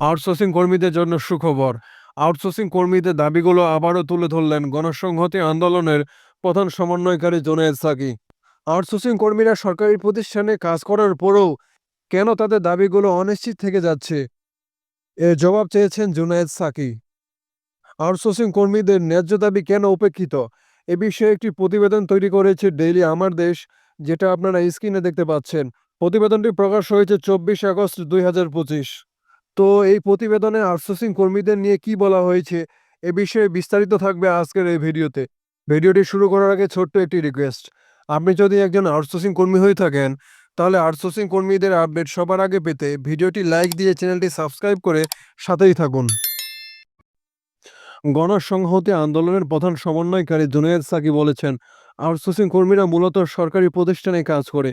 Outsourcing কর্মীদের জন্য সুখবর। আউটসোর্সিং কর্মীদের দাবিগুলো আবারও তুলে ধরলেন গণসংহতি আন্দোলনের প্রধান সমন্বয়কারী জোনায়েদ সাকি। আউটসোর্সিং কর্মীরা সরকারি প্রতিষ্ঠানে কাজ করার পরেও কেন তাদের দাবিগুলো অনিশ্চিত থেকে যাচ্ছে? এর জবাব চেয়েছেন জুনায়েদ সাকি। আউটসোর্সিং কর্মীদের ন্যায্য দাবি কেন উপেক্ষিত? এ বিষয়ে একটি প্রতিবেদন তৈরি করেছে ডেইলি আমার দেশ, যেটা আপনারা স্ক্রিনে দেখতে পাচ্ছেন। প্রতিবেদনটি প্রকাশ হয়েছে চব্বিশ আগস্ট দুই হাজার পঁচিশ। তো এই প্রতিবেদনে আউটসোর্সিং কর্মীদের নিয়ে কি বলা হয়েছে এ বিষয়ে বিস্তারিত থাকবে আজকের এই ভিডিওতে। ভিডিওটি শুরু করার আগে ছোট্ট একটি রিকোয়েস্ট আপনি যদি একজন আউটসোর্সিং কর্মী হয়ে থাকেন, তাহলে আউটসোর্সিং কর্মীদের আপডেট সবার আগে পেতে ভিডিওটি লাইক দিয়ে চ্যানেলটি সাবস্ক্রাইব করে সাথেই থাকুন। গণসংহতি আন্দোলনের প্রধান সমন্বয়কারী জুনায়েদ সাকি বলেছেন, আউটসোর্সিং কর্মীরা মূলত সরকারি প্রতিষ্ঠানে কাজ করে।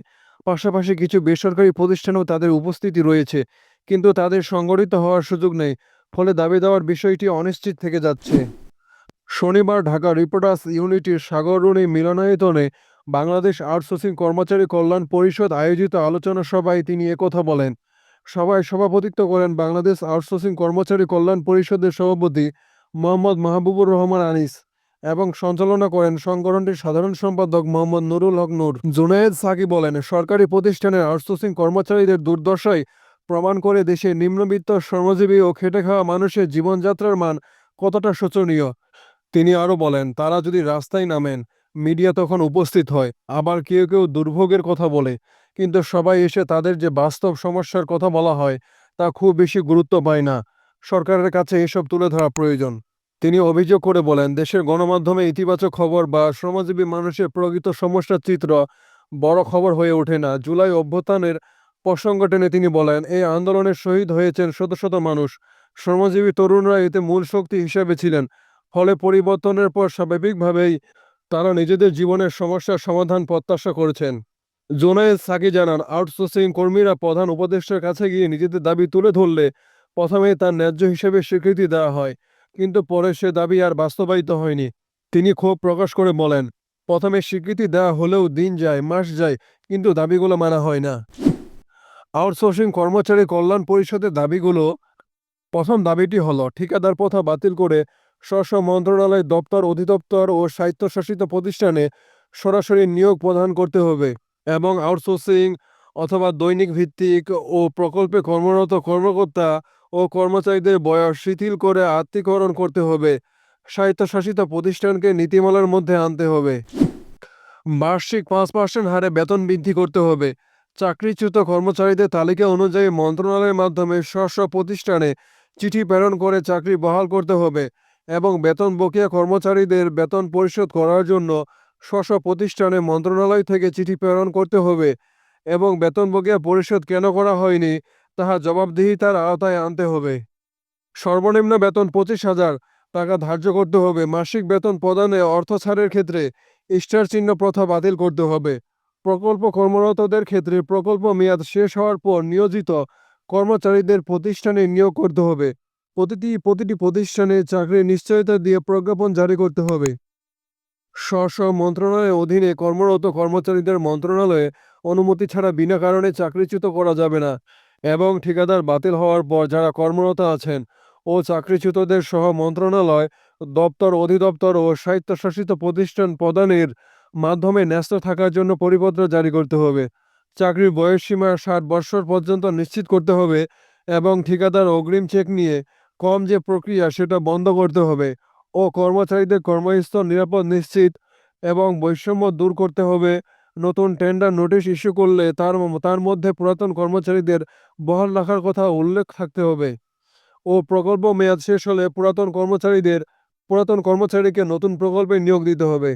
পাশাপাশি কিছু বেসরকারি প্রতিষ্ঠানেও তাদের উপস্থিতি রয়েছে। কিন্তু তাদের সংগঠিত হওয়ার সুযোগ নেই, ফলে দাবি দেওয়ার বিষয়টি অনিশ্চিত থেকে যাচ্ছে। শনিবার ঢাকা রিপোর্টার্স ইউনিটির সাগররুণী মিলনায়তনে বাংলাদেশ আউটসোর্সিং কর্মচারী কল্যাণ পরিষদ আয়োজিত আলোচনা সভায় তিনি একথা বলেন। সভায় সভাপতিত্ব করেন বাংলাদেশ আউটসোর্সিং কর্মচারী কল্যাণ পরিষদের সভাপতি মোহাম্মদ মাহবুবুর রহমান আনিস এবং সঞ্চালনা করেন সংগঠনটির সাধারণ সম্পাদক মোহাম্মদ নুরুল হক নূর। জুনায়েদ সাকি বলেন, সরকারি প্রতিষ্ঠানের আউটসোর্সিং কর্মচারীদের দুর্দশায় প্রমাণ করে দেশে নিম্নবিত্ত, শ্রমজীবী ও খেটে খাওয়া মানুষের জীবনযাত্রার মান কতটা শোচনীয়? তিনি আরও বলেন, তারা যদি রাস্তায় নামেন, মিডিয়া তখন উপস্থিত হয়, আবার কেউ কেউ দুর্ভোগের কথা বলে। কিন্তু সবাই এসে তাদের যে বাস্তব সমস্যার কথা বলা হয়, তা খুব বেশি গুরুত্ব পায় না। সরকারের কাছে এসব তুলে ধরা প্রয়োজন। তিনি অভিযোগ করে বলেন, দেশের গণমাধ্যমে ইতিবাচক খবর বা শ্রমজীবী মানুষের প্রকৃত সমস্যার চিত্র বড় খবর হয়ে ওঠে না। জুলাই অভ্যুত্থানের প্রসঙ্গ টেনে তিনি বলেন, এই আন্দোলনে শহীদ হয়েছেন শত শত মানুষ। শ্রমজীবী তরুণরা এতে মূল শক্তি হিসেবে ছিলেন। ফলে পরিবর্তনের পর স্বাভাবিকভাবেই তারা নিজেদের জীবনের সমস্যার সমাধান প্রত্যাশা করেছেন। জোনায়েদ সাকি জানান, আউটসোর্সিং কর্মীরা প্রধান উপদেষ্টার কাছে গিয়ে নিজেদের দাবি তুলে ধরলে প্রথমে তার ন্যায্য হিসেবে স্বীকৃতি দেওয়া হয়। কিন্তু পরে সে দাবি আর বাস্তবায়িত হয়নি। তিনি ক্ষোভ প্রকাশ করে বলেন, প্রথমে স্বীকৃতি দেওয়া হলেও দিন যায়, মাস যায়, কিন্তু দাবিগুলো মানা হয় না। আউটসোর্সিং কর্মচারী কল্যাণ পরিষদের দাবিগুলো, প্রথম দাবিটি হলো ঠিকাদার প্রথা বাতিল করে স্ব মন্ত্রণালয় দপ্তর, অধিদপ্তর ও স্বায়ত্তশাসিত প্রতিষ্ঠানে সরাসরি নিয়োগ প্রদান করতে হবে এবং আউটসোর্সিং অথবা দৈনিক ভিত্তিক ও প্রকল্পে কর্মরত কর্মকর্তা ও কর্মচারীদের বয়স শিথিল করে আত্মীকরণ করতে হবে। স্বায়ত্তশাসিত প্রতিষ্ঠানকে নীতিমালার মধ্যে আনতে হবে। বার্ষিক পাঁচ পার্সেন্ট হারে বেতন বৃদ্ধি করতে হবে। চাকরিচ্যুত কর্মচারীদের তালিকা অনুযায়ী মন্ত্রণালয়ের মাধ্যমে স্ব প্রতিষ্ঠানে চিঠি প্রেরণ করে চাকরি বহাল করতে হবে এবং বেতন বকেয়া কর্মচারীদের বেতন পরিশোধ করার জন্য স্ব প্রতিষ্ঠানে মন্ত্রণালয় থেকে চিঠি প্রেরণ করতে হবে এবং বেতন বকেয়া পরিশোধ কেন করা হয়নি তাহা জবাবদিহিতার আওতায় আনতে হবে। সর্বনিম্ন বেতন পঁচিশ হাজার টাকা ধার্য করতে হবে। মাসিক বেতন প্রদানে অর্থ ছাড়ের ক্ষেত্রে স্টার চিহ্ন প্রথা বাতিল করতে হবে। প্রকল্প কর্মরতদের ক্ষেত্রে প্রকল্প মেয়াদ শেষ হওয়ার পর নিয়োজিত কর্মচারীদের প্রতিষ্ঠানে নিয়োগ করতে হবে। প্রতিটি প্রতিটি প্রতিষ্ঠানে চাকরির নিশ্চয়তা দিয়ে প্রজ্ঞাপন জারি করতে হবে। স্ব স্ব মন্ত্রণালয়ের অধীনে কর্মরত কর্মচারীদের মন্ত্রণালয়ে অনুমতি ছাড়া বিনা কারণে চাকরিচ্যুত করা যাবে না এবং ঠিকাদার বাতিল হওয়ার পর যারা কর্মরত আছেন ও চাকরিচ্যুতদের সহ মন্ত্রণালয় দপ্তর অধিদপ্তর ও স্বায়ত্তশাসিত প্রতিষ্ঠান প্রদানের মাধ্যমে ন্যস্ত থাকার জন্য পরিপত্র জারি করতে হবে। চাকরির বয়সসীমা ষাট বৎসর পর্যন্ত নিশ্চিত করতে হবে এবং ঠিকাদার অগ্রিম চেক নিয়ে কম যে প্রক্রিয়া সেটা বন্ধ করতে হবে ও কর্মচারীদের কর্মস্থল নিরাপদ নিশ্চিত এবং বৈষম্য দূর করতে হবে। নতুন টেন্ডার নোটিশ ইস্যু করলে তার তার মধ্যে পুরাতন কর্মচারীদের বহাল রাখার কথা উল্লেখ থাকতে হবে ও প্রকল্প মেয়াদ শেষ হলে পুরাতন কর্মচারীদের, পুরাতন কর্মচারীকে নতুন প্রকল্পে নিয়োগ দিতে হবে।